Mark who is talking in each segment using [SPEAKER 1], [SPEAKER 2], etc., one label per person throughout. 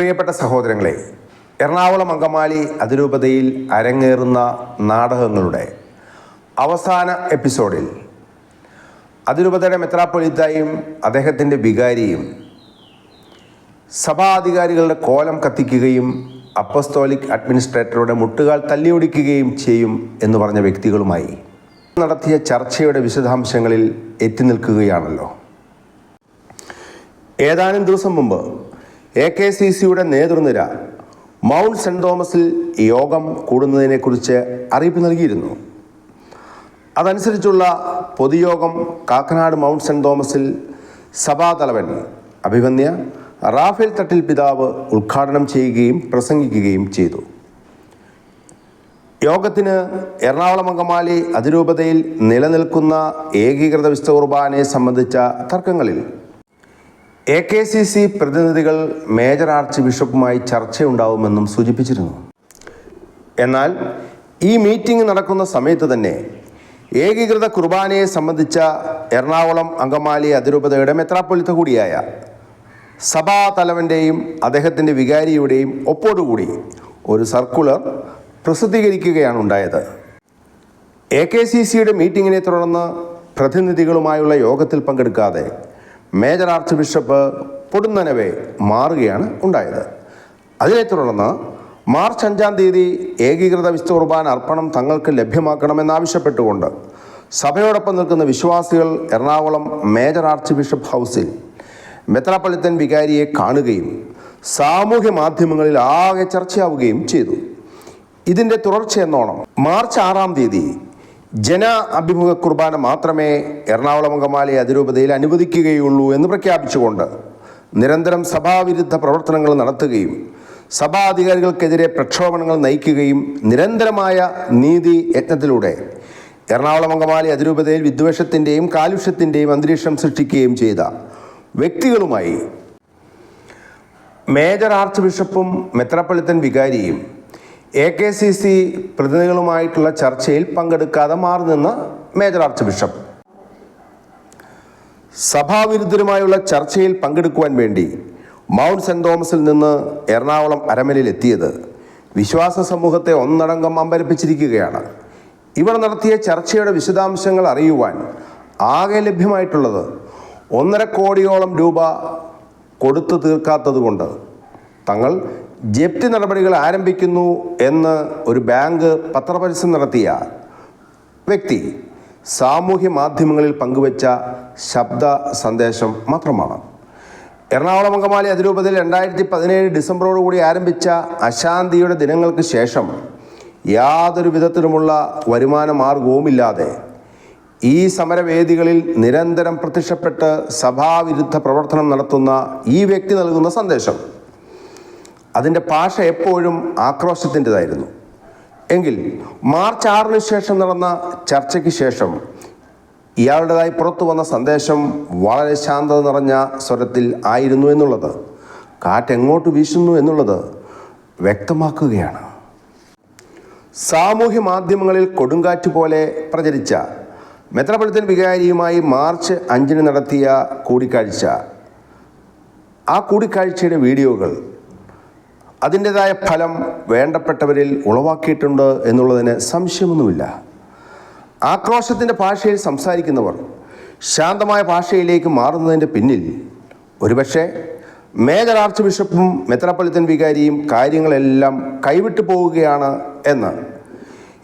[SPEAKER 1] പ്രിയപ്പെട്ട സഹോദരങ്ങളെ എറണാകുളം അങ്കമാലി അതിരൂപതയിൽ അരങ്ങേറുന്ന നാടകങ്ങളുടെ അവസാന എപ്പിസോഡിൽ അതിരൂപതയുടെ മെത്രാപ്പൊലിത്തായും അദ്ദേഹത്തിന്റെ വികാരിയും സഭാധികാരികളുടെ കോലം കത്തിക്കുകയും അപ്പസ്തോലിക് അഡ്മിനിസ്ട്രേറ്ററുടെ മുട്ടുകാൽ തല്ലിയൊടിക്കുകയും ചെയ്യും എന്ന് പറഞ്ഞ വ്യക്തികളുമായി നടത്തിയ ചർച്ചയുടെ വിശദാംശങ്ങളിൽ എത്തി നിൽക്കുകയാണല്ലോ. ഏതാനും ദിവസം മുമ്പ് എ കെ സി സിയുടെ നേതൃനിര മൗണ്ട് സെന്റ് തോമസിൽ യോഗം കൂടുന്നതിനെക്കുറിച്ച് അറിയിപ്പ് നൽകിയിരുന്നു. അതനുസരിച്ചുള്ള പൊതുയോഗം കാക്കനാട് മൗണ്ട് സെന്റ് തോമസിൽ സഭാതലവൻ അഭിമന്യ റാഫേൽ തട്ടിൽ പിതാവ് ഉദ്ഘാടനം ചെയ്യുകയും പ്രസംഗിക്കുകയും ചെയ്തു. യോഗത്തിന് എറണാകുളം അങ്കമാലി അതിരൂപതയിൽ നിലനിൽക്കുന്ന ഏകീകൃത വിശുദ്ധ കുർബാനയെ സംബന്ധിച്ച തർക്കങ്ങളിൽ എ കെ സി സി പ്രതിനിധികൾ മേജർ ആർച്ച് ബിഷപ്പുമായി ചർച്ചയുണ്ടാവുമെന്നും സൂചിപ്പിച്ചിരുന്നു. എന്നാൽ ഈ മീറ്റിംഗ് നടക്കുന്ന സമയത്ത് തന്നെ ഏകീകൃത കുർബാനയെ സംബന്ധിച്ച എറണാകുളം അങ്കമാലി അതിരൂപതയുടെ മെത്രാപ്പൊലിത്ത കൂടിയായ സഭാ തലവന്റെയും അദ്ദേഹത്തിന്റെ വികാരിയുടെയും ഒപ്പോടുകൂടി ഒരു സർക്കുലർ പ്രസിദ്ധീകരിക്കുകയാണ് ഉണ്ടായത് എ കെ സി സിയുടെ മീറ്റിങ്ങിനെ തുടർന്ന് പ്രതിനിധികളുമായുള്ള യോഗത്തിൽ പങ്കെടുക്കാതെ മേജർ ആർച്ച് ബിഷപ്പ് പൊടുന്നനവെ മാറുകയാണ് ഉണ്ടായത്. അതിനെ തുടർന്ന് മാർച്ച് അഞ്ചാം തീയതി ഏകീകൃത വിശുദ്ധ കുർബാന അർപ്പണം തങ്ങൾക്ക് ലഭ്യമാക്കണമെന്നാവശ്യപ്പെട്ടുകൊണ്ട് സഭയോടൊപ്പം നിൽക്കുന്ന വിശ്വാസികൾ എറണാകുളം മേജർ ആർച്ച് ബിഷപ്പ് ഹൗസിൽ മെത്രാപ്പള്ളിത്തൻ വികാരിയെ കാണുകയും സാമൂഹ്യ മാധ്യമങ്ങളിൽ ആകെ ചർച്ചയാവുകയും ചെയ്തു. ഇതിന്റെ തുടർച്ചയെന്നോണം മാർച്ച് ആറാം തീയതി ജന അഭിമുഖ കുർബാന മാത്രമേ എറണാകുളം അങ്കമാലി അതിരൂപതയിൽ അനുവദിക്കുകയുള്ളൂ എന്ന് പ്രഖ്യാപിച്ചുകൊണ്ട് നിരന്തരം സഭാവിരുദ്ധ പ്രവർത്തനങ്ങൾ നടത്തുകയും സഭാ അധികാരികൾക്കെതിരെ പ്രക്ഷോഭങ്ങൾ നയിക്കുകയും നിരന്തരമായ നീതി യജ്ഞത്തിലൂടെ എറണാകുളം അങ്കമാലി അതിരൂപതയിൽ വിദ്വേഷത്തിന്റെയും കാലുഷ്യത്തിന്റെയും അന്തരീക്ഷം സൃഷ്ടിക്കുകയും ചെയ്ത വ്യക്തികളുമായി മേജർ ആർച്ച് ബിഷപ്പും മെത്രാപ്പൊളിത്തൻ വികാരിയും എ കെ സി സി പ്രതിനിധികളുമായിട്ടുള്ള ചർച്ചയിൽ പങ്കെടുക്കാതെ മാറി നിന്ന് മേജർ ആർച്ച് ബിഷപ്പ്. സഭാവിരുദ്ധരുമായുള്ള ചർച്ചയിൽ പങ്കെടുക്കുവാൻ വേണ്ടി മൗണ്ട് സെന്റ് തോമസിൽ നിന്ന് എറണാകുളം അരമനയിൽ എത്തിയത് വിശ്വാസ സമൂഹത്തെ ഒന്നടങ്കം അമ്പരപ്പിച്ചിരിക്കുകയാണ്. ഇവർ നടത്തിയ ചർച്ചയുടെ വിശദാംശങ്ങൾ അറിയുവാൻ ആകെ ലഭ്യമായിട്ടുള്ളത് ഒന്നര കോടിയോളം രൂപ കൊടുത്തു തീർക്കാത്തതുകൊണ്ട് തങ്ങൾ ജപ്തി നടപടികൾ ആരംഭിക്കുന്നു എന്ന് ഒരു ബാങ്ക് പത്രപരസ്യം നടത്തിയ വ്യക്തി സാമൂഹ്യ മാധ്യമങ്ങളിൽ പങ്കുവച്ച ശബ്ദ സന്ദേശം മാത്രമാണ്. എറണാകുളം അങ്കമാലി അതിരൂപതയിൽ രണ്ടായിരത്തി പതിനേഴ് ഡിസംബറോടുകൂടി ആരംഭിച്ച അശാന്തിയുടെ ദിനങ്ങൾക്ക് ശേഷം യാതൊരു വിധത്തിലുമുള്ള വരുമാന മാർഗവുമില്ലാതെ ഈ സമരവേദികളിൽ നിരന്തരം പ്രത്യക്ഷപ്പെട്ട് സഭാവിരുദ്ധ പ്രവർത്തനം നടത്തുന്ന ഈ വ്യക്തി നൽകുന്ന സന്ദേശം. അതിന്റെ ഭാഷ എപ്പോഴും ആക്രോശത്തിന്റെതായിരുന്നു. എങ്കിൽ മാർച്ച് ആറിന് ശേഷം നടന്ന ചർച്ചയ്ക്ക് ശേഷം ഇയാളുടേതായി പുറത്തു വന്ന സന്ദേശം വളരെ ശാന്തത നിറഞ്ഞ സ്വരത്തിൽ ആയിരുന്നു എന്നുള്ളത് കാറ്റെങ്ങോട്ട് വീശുന്നു എന്നുള്ളത് വ്യക്തമാക്കുകയാണ്. സാമൂഹ്യ മാധ്യമങ്ങളിൽ കൊടുങ്കാറ്റ് പോലെ പ്രചരിച്ച മെത്രാപൊളിത്തൻ വികാരിയുമായി മാർച്ച് അഞ്ചിന് നടത്തിയ കൂടിക്കാഴ്ച. ആ കൂടിക്കാഴ്ചയുടെ വീഡിയോകൾ അതിന്റെതായ ഫലം വേണ്ടപ്പെട്ടവരിൽ ഉളവാക്കിയിട്ടുണ്ട് എന്നുള്ളതിന് സംശയമൊന്നുമില്ല. ആക്രോശത്തിന്റെ ഭാഷയിൽ സംസാരിക്കുന്നവർ ശാന്തമായ ഭാഷയിലേക്ക് മാറുന്നതിന്റെ പിന്നിൽ ഒരുപക്ഷെ മേജർ ആർച്ച് ബിഷപ്പും മെത്രാപ്പൊലിത്തൻ വികാരിയും കാര്യങ്ങളെല്ലാം കൈവിട്ടു പോവുകയാണ് എന്ന്.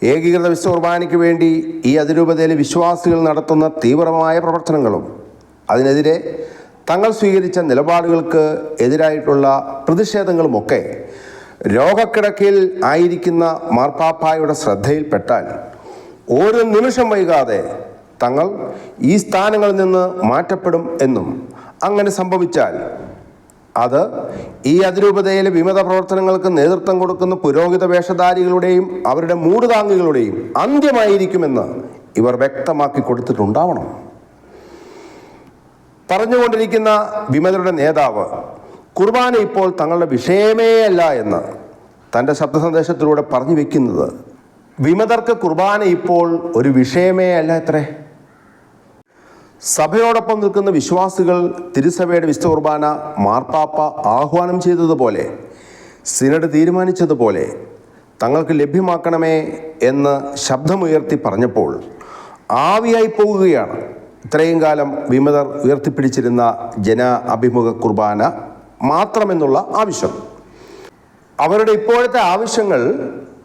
[SPEAKER 1] ഏകീകൃത വിശ്വ കുർബാനയ്ക്ക് വേണ്ടി ഈ അതിരൂപതയിലെ വിശ്വാസികൾ നടത്തുന്ന തീവ്രമായ പ്രവർത്തനങ്ങളും അതിനെതിരെ തങ്ങൾ സ്വീകരിച്ച നിലപാടുകൾക്ക് എതിരായിട്ടുള്ള പ്രതിഷേധങ്ങളുമൊക്കെ രോഗക്കിടക്കയിൽ ആയിരിക്കുന്ന മാർപ്പാപ്പായുടെ ശ്രദ്ധയിൽപ്പെട്ടാൽ ഒരു നിമിഷം വൈകാതെ തങ്ങൾ ഈ സ്ഥാനങ്ങളിൽ നിന്ന് മാറ്റപ്പെടും എന്നും അങ്ങനെ സംഭവിച്ചാൽ അത് ഈ അതിരൂപതയിലെ വിമത പ്രവർത്തനങ്ങൾക്ക് നേതൃത്വം കൊടുക്കുന്ന പുരോഹിത വേഷധാരികളുടെയും അവരുടെ മൂടുതാങ്ങികളുടെയും അന്ത്യമായിരിക്കുമെന്ന് ഇവർ വ്യക്തമാക്കി കൊടുത്തിട്ടുണ്ടാവണം. പറഞ്ഞുകൊണ്ടിരിക്കുന്ന വിമതരുടെ നേതാവ് കുർബാന ഇപ്പോൾ തങ്ങളുടെ വിഷയമേ അല്ല എന്ന് തന്റെ ശബ്ദ സന്ദേശത്തിലൂടെ പറഞ്ഞു വെക്കുന്നത് വിമതർക്ക് കുർബാന ഇപ്പോൾ ഒരു വിഷയമേ അല്ല എത്രേ? സഭയോടൊപ്പം നിൽക്കുന്ന വിശ്വാസികൾ തിരുസഭയുടെ വിശുദ്ധ കുർബാന മാർപ്പാപ്പ ആഹ്വാനം ചെയ്തതുപോലെ സിനഡ് തീരുമാനിച്ചതുപോലെ തങ്ങൾക്ക് ലഭ്യമാക്കണമേ എന്ന് ശബ്ദമുയർത്തി പറഞ്ഞപ്പോൾ ആവിയായി പോകുകയാണ്. ഇത്രയും കാലം വിമതർ ഉയർത്തിപ്പിടിച്ചിരുന്ന ജന അഭിമുഖ കുർബാന മാത്രമെന്നുള്ള ആവശ്യം. അവരുടെ ഇപ്പോഴത്തെ ആവശ്യങ്ങൾ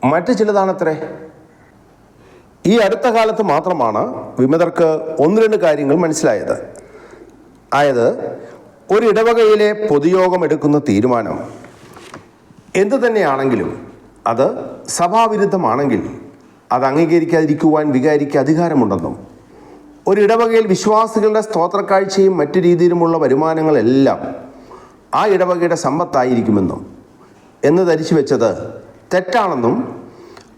[SPEAKER 1] മറ്റു ചിലതാണത്രേ? ഈ അടുത്ത കാലത്ത് മാത്രമാണ് വിമതർക്ക് ഒന്ന് രണ്ട് കാര്യങ്ങൾ മനസ്സിലായത്. ആയത് ഒരു ഇടവകയിലെ പൊതുയോഗം എടുക്കുന്ന തീരുമാനം. എന്തു തന്നെയാണെങ്കിലും അത് സഭാവിരുദ്ധമാണെങ്കിൽ അത് അംഗീകരിക്കാതിരിക്കുവാൻ വികാരിക്ക് അധികാരമുണ്ടെന്നും ഒരു ഇടവകയിൽ വിശ്വാസികളുടെ സ്തോത്രക്കാഴ്ചയും മറ്റു രീതിയിലുമുള്ള വരുമാനങ്ങളെല്ലാം ആ ഇടവകയുടെ സമ്പത്തായിരിക്കുമെന്നും എന്ന് ധരിച്ചു വെച്ചത് തെറ്റാണെന്നും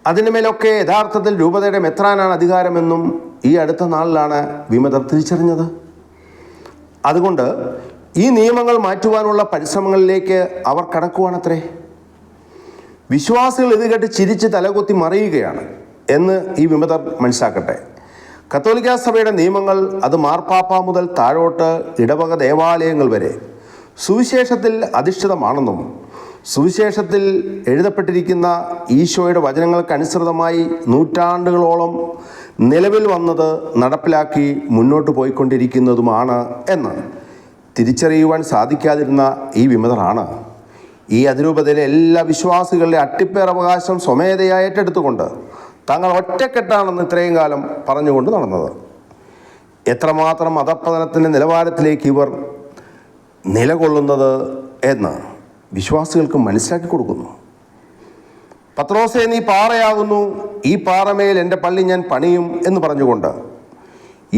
[SPEAKER 1] അതിന് മേലൊക്കെ യഥാർത്ഥത്തിൽ രൂപതയുടെ മെത്രാനാണ് അധികാരമെന്നും ഈ അടുത്ത നാളിലാണ് വിമതർ തിരിച്ചറിഞ്ഞത്. അതുകൊണ്ട് ഈ നിയമങ്ങൾ മാറ്റുവാനുള്ള പരിശ്രമങ്ങളിലേക്ക് അവർ കടക്കുവാണത്രേ. വിശ്വാസികൾ ഇത് കേട്ട് ചിരിച്ച് തലകുത്തി മറിയുകയാണ് എന്ന് ഈ വിമതർ മനസ്സിലാക്കട്ടെ. കത്തോലിക്ക സഭയുടെ നിയമങ്ങൾ അത് മാർപ്പാപ്പ മുതൽ താഴോട്ട് ഇടവക ദേവാലയങ്ങൾ വരെ സുവിശേഷത്തിൽ അധിഷ്ഠിതമാണെന്നും സുവിശേഷത്തിൽ എഴുതപ്പെട്ടിരിക്കുന്ന ഈശോയുടെ വചനങ്ങൾക്കനുസൃതമായി നൂറ്റാണ്ടുകളോളം നിലവിൽ വന്നത് നടപ്പിലാക്കി മുന്നോട്ട് പോയിക്കൊണ്ടിരിക്കുന്നതുമാണ് എന്ന് തിരിച്ചറിയുവാൻ സാധിക്കാതിരുന്ന ഈ വിമതരാണ് ഈ അതിരൂപതയിലെ എല്ലാ വിശ്വാസികളുടെ അട്ടിപ്പേർ അവകാശം സ്വമേധയായി ഏറ്റെടുത്തുകൊണ്ട് തങ്ങൾ ഒറ്റക്കെട്ടാണെന്ന് ഇത്രയും കാലം പറഞ്ഞുകൊണ്ട് നടന്നത്. എത്രമാത്രം മതപ്രതനത്തിന്റെ നിലവാരത്തിലേക്ക് ഇവർ നിലകൊള്ളുന്നത് എന്ന് വിശ്വാസികൾക്ക് മനസ്സിലാക്കി കൊടുക്കുന്നു. പത്രോസേ നീ പാറയാകുന്നു. ഈ പാറമേൽ എന്റെ പള്ളി ഞാൻ പണിയും എന്ന് പറഞ്ഞുകൊണ്ട്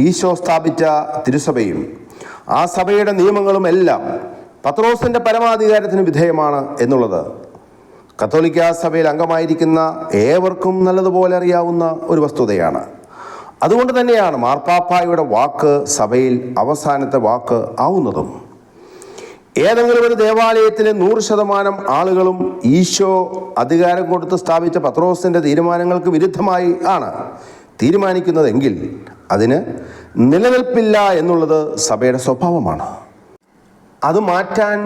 [SPEAKER 1] ഈശോ സ്ഥാപിച്ച തിരുസഭയും ആ സഭയുടെ നിയമങ്ങളും എല്ലാം പത്രോസിന്റെ പരമാധികാരത്തിന് വിധേയമാണ് എന്നുള്ളത് കത്തോലിക്ക സഭയിൽ അംഗമായിരിക്കുന്ന ഏവർക്കും നല്ലതുപോലെ അറിയാവുന്ന ഒരു വസ്തുതയാണ്. അതുകൊണ്ട് തന്നെയാണ് മാർപ്പാപ്പായുടെ വാക്ക് സഭയിൽ അവസാനത്തെ വാക്ക് ആവുന്നതും. ഏതെങ്കിലും ഒരു ദേവാലയത്തിലെ നൂറ് ശതമാനം ആളുകളും ഈശോ അധികാരം കൊടുത്ത് സ്ഥാപിച്ച പത്രോസിന്റെ തീരുമാനങ്ങൾക്ക് വിരുദ്ധമായി ആണ് തീരുമാനിക്കുന്നതെങ്കിൽ അതിന് നിലനിൽപ്പില്ല എന്നുള്ളത് സഭയുടെ സ്വഭാവമാണ്. അത് മാറ്റാൻ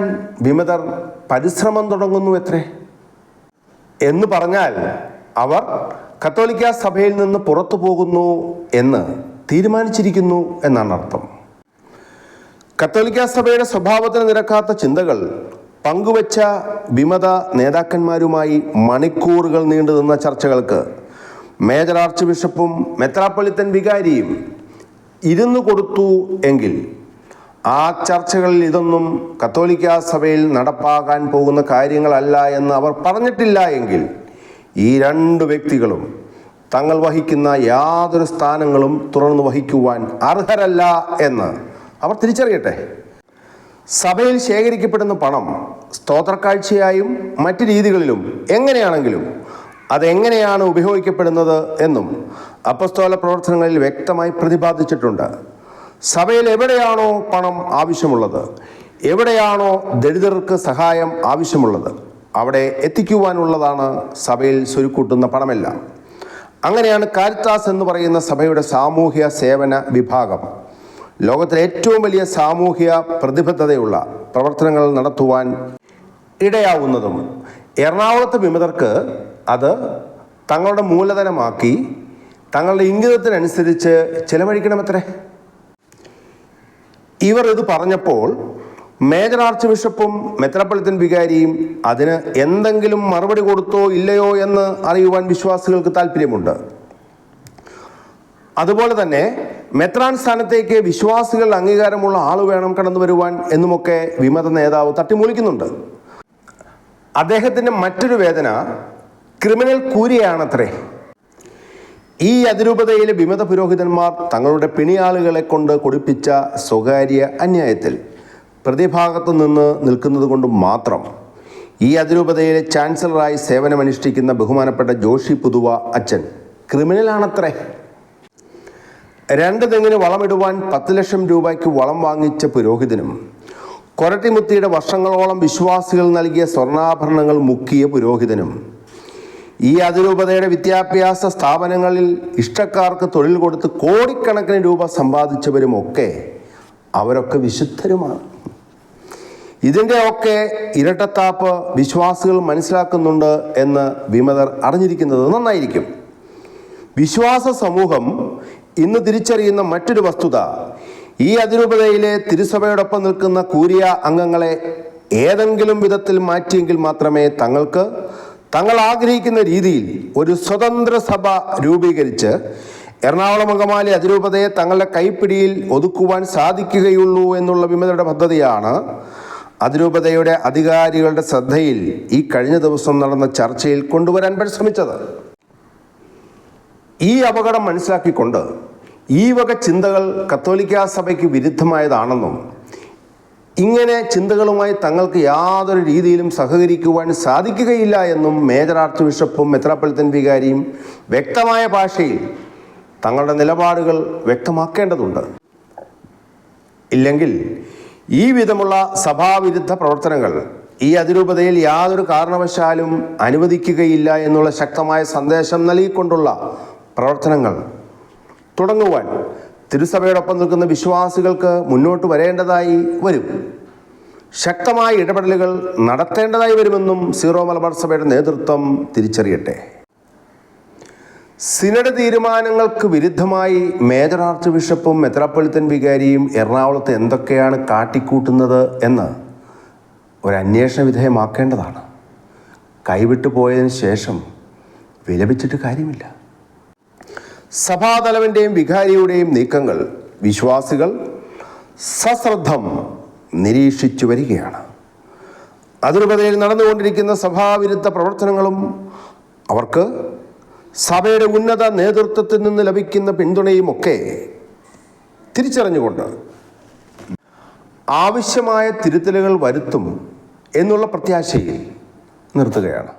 [SPEAKER 1] വിമതർ പരിശ്രമം തുടങ്ങുന്നു എത്രേ? എന്ന് പറഞ്ഞാൽ അവർ കത്തോലിക്ക സഭയിൽ നിന്ന് പുറത്തു പോകുന്നു എന്ന് തീരുമാനിച്ചിരിക്കുന്നു എന്നാണ് അർത്ഥം. കത്തോലിക്ക സഭയുടെ സ്വഭാവത്തിന് നിരക്കാത്ത ചിന്തകൾ പങ്കുവച്ച വിമത നേതാക്കന്മാരുമായി മണിക്കൂറുകൾ നീണ്ടു നിന്ന ചർച്ചകൾക്ക് മേജർ ആർച്ച് ബിഷപ്പും മെത്രാപ്പൊളിത്തൻ വികാരിയും ഇരുന്നു കൊടുത്തു എങ്കിൽ ആ ചർച്ചകളിൽ ഇതൊന്നും കത്തോലിക്ക സഭയിൽ നടപ്പാകാൻ പോകുന്ന കാര്യങ്ങളല്ല എന്ന് അവർ പറഞ്ഞിട്ടില്ല എങ്കിൽ ഈ രണ്ട് വ്യക്തികളും തങ്ങൾ വഹിക്കുന്ന യാതൊരു സ്ഥാനങ്ങളും തുറന്നു വഹിക്കുവാൻ അർഹരല്ല എന്ന് അവർ തിരിച്ചറിയട്ടെ. സഭയിൽ ശേഖരിക്കപ്പെടുന്ന പണം സ്തോത്രക്കാഴ്ചയായും മറ്റു രീതികളിലും എങ്ങനെയാണെങ്കിലും അതെങ്ങനെയാണ് ഉപയോഗിക്കപ്പെടുന്നത് എന്നും അപ്പസ്തോല പ്രവർത്തനങ്ങളിൽ വ്യക്തമായി പ്രതിപാദിച്ചിട്ടുണ്ട്. സഭയിൽ എവിടെയാണോ പണം ആവശ്യമുള്ളത്? എവിടെയാണോ ദരിദ്രർക്ക് സഹായം ആവശ്യമുള്ളത്? അവിടെ എത്തിക്കുവാനുള്ളതാണ് സഭയിൽ സ്വരുക്കൂട്ടുന്ന പണമെല്ലാം. അങ്ങനെയാണ് കാരിത്താസ് എന്ന് പറയുന്ന സഭയുടെ സാമൂഹ്യ സേവന വിഭാഗം. ലോകത്തിലെ ഏറ്റവും വലിയ സാമൂഹ്യ പ്രതിബദ്ധതയുള്ള പ്രവർത്തനങ്ങൾ നടത്തുവാൻ ഇടയാവുന്നതും എറണാകുളത്ത് വിമതർക്ക് അത് തങ്ങളുടെ മൂലധനമാക്കി തങ്ങളുടെ ഇംഗിതത്തിനനുസരിച്ച് ചെലവഴിക്കണമത്രേ? ഇവർ ഇത് പറഞ്ഞപ്പോൾ മേജർ ആർച്ച് ബിഷപ്പും മെത്രാപ്പൊളിത്തൻ വികാരിയും അതിന് എന്തെങ്കിലും മറുപടി കൊടുത്തോ ഇല്ലയോ എന്ന് അറിയുവാൻ വിശ്വാസികൾക്ക് താല്പര്യമുണ്ട് അതുപോലെ തന്നെ മെത്രാൻ സ്ഥാനത്തേക്ക് വിശ്വാസികൾ അംഗീകാരമുള്ള ആൾ വേണം കടന്നു വരുവാൻ എന്നുമൊക്കെ വിമത നേതാവ് തട്ടിമൂളിക്കുന്നുണ്ട്. അദ്ദേഹത്തിന്റെ മറ്റൊരു വേദന ക്രിമിനൽ കൂരിയാണത്രേ. ഈ അതിരൂപതയിലെ വിമത പുരോഹിതന്മാർ തങ്ങളുടെ പിണിയാളുകളെ കൊണ്ട് കൊടുപ്പിച്ച സ്വകാര്യ അന്യായത്തിൽ പ്രതിഭാഗത്തു നിന്ന് നിൽക്കുന്നത് കൊണ്ട് മാത്രം ഈ അതിരൂപതയിലെ ചാൻസലറായി സേവനമനുഷ്ഠിക്കുന്ന ബഹുമാനപ്പെട്ട ജോഷി പുതുവ അച്ഛൻ ക്രിമിനലാണത്രേ. രണ്ട് തെങ്ങിന് വളമിടുവാൻ പത്ത് ലക്ഷം രൂപയ്ക്ക് വളം വാങ്ങിച്ച പുരോഹിതനും കൊരട്ടിമുത്തിയുടെ വർഷങ്ങളോളം വിശ്വാസികൾ നൽകിയ സ്വർണാഭരണങ്ങൾ മുക്കിയ പുരോഹിതനും ഈ അതിരൂപതയുടെ വിദ്യാഭ്യാസ സ്ഥാപനങ്ങളിൽ ഇഷ്ടക്കാർക്ക് തൊഴിൽ കൊടുത്ത് കോടിക്കണക്കിന് രൂപ സമ്പാദിച്ചവരുമൊക്കെ അവരൊക്കെ വിശുദ്ധരുമാണ്. ഇതിന്റെ ഒക്കെ ഇരട്ടത്താപ്പ് വിശ്വാസികൾ മനസ്സിലാക്കുന്നുണ്ട് എന്ന് വിമതർ അറിഞ്ഞിരിക്കുന്നത് നന്നായിരിക്കും. വിശ്വാസ സമൂഹം ഇന്ന് തിരിച്ചറിയുന്ന മറ്റൊരു വസ്തുത ഈ അതിരൂപതയിലെ തിരുസഭയോടൊപ്പം നിൽക്കുന്ന കൂരിയ അംഗങ്ങളെ ഏതെങ്കിലും വിധത്തിൽ മാറ്റിയെങ്കിൽ മാത്രമേ തങ്ങൾക്ക് തങ്ങൾ ആഗ്രഹിക്കുന്ന രീതിയിൽ ഒരു സ്വതന്ത്ര സഭ രൂപീകരിച്ച് എറണാകുളം അങ്കമാലി അതിരൂപതയെ തങ്ങളുടെ കൈപ്പിടിയിൽ ഒതുക്കുവാൻ സാധിക്കുകയുള്ളൂ എന്നുള്ള വിമതരുടെ പദ്ധതിയാണ് അതിരൂപതയുടെ അധികാരികളുടെ ശ്രദ്ധയിൽ ഈ കഴിഞ്ഞ ദിവസം നടന്ന ചർച്ചയിൽ കൊണ്ടുവരാൻ പരിശ്രമിച്ചത്. ഈ അപകടം മനസ്സിലാക്കിക്കൊണ്ട് ഈ വക ചിന്തകൾ കത്തോലിക്കാ സഭയ്ക്ക് വിരുദ്ധമായതാണെന്നും ഇങ്ങനെ ചിന്തകളുമായി തങ്ങൾക്ക് യാതൊരു രീതിയിലും സഹകരിക്കുവാൻ സാധിക്കുകയില്ല എന്നും മേജർ ആർച്ച് ബിഷപ്പും മെത്രാപ്പൊളിത്തൻ വികാരിയും വ്യക്തമായ ഭാഷയിൽ തങ്ങളുടെ നിലപാടുകൾ വ്യക്തമാക്കേണ്ടതുണ്ട്. ഇല്ലെങ്കിൽ ഈ വിധമുള്ള സഭാവിരുദ്ധ പ്രവർത്തനങ്ങൾ ഈ അതിരൂപതയിൽ യാതൊരു കാരണവശാലും അനുവദിക്കുകയില്ല എന്നുള്ള ശക്തമായ സന്ദേശം നൽകിക്കൊണ്ടുള്ള പ്രവർത്തനങ്ങൾ തുടങ്ങുവാൻ തിരുസഭയോടൊപ്പം നിൽക്കുന്ന വിശ്വാസികൾക്ക് മുന്നോട്ട് വരേണ്ടതായി വരും. ശക്തമായ ഇടപെടലുകൾ നടത്തേണ്ടതായി വരുമെന്നും സീറോ മലബാർ സഭയുടെ നേതൃത്വം തിരിച്ചറിയട്ടെ. സിനഡ് തീരുമാനങ്ങൾക്ക് വിരുദ്ധമായി മേജർ ആർച്ച് ബിഷപ്പും മെത്രാപ്പൊളിത്തൻ വികാരിയും എറണാകുളത്ത് എന്തൊക്കെയാണ് കാട്ടിക്കൂട്ടുന്നത് എന്ന് ഒരു അന്വേഷണ വിധേയമാക്കേണ്ടതാണ്. കൈവിട്ടു പോയതിന് ശേഷം വിലപിച്ചിട്ട് കാര്യമില്ല. സഭാതലവന്റെയും വികാരിയുടെയും നീക്കങ്ങൾ വിശ്വാസികൾ സശ്രദ്ധം നിരീക്ഷിച്ചു വരികയാണ്. അതിരൂപതയിൽ നടന്നുകൊണ്ടിരിക്കുന്ന സഭാവിരുദ്ധ പ്രവർത്തനങ്ങളും അവർക്ക് സഭയുടെ ഉന്നത നേതൃത്വത്തിൽ നിന്ന് ലഭിക്കുന്ന പിന്തുണയുമൊക്കെ തിരിച്ചറിഞ്ഞുകൊണ്ട് ആവശ്യമായ തിരുത്തലുകൾ വരുത്തും എന്നുള്ള പ്രത്യാശയിൽ നിർത്തുകയാണ്.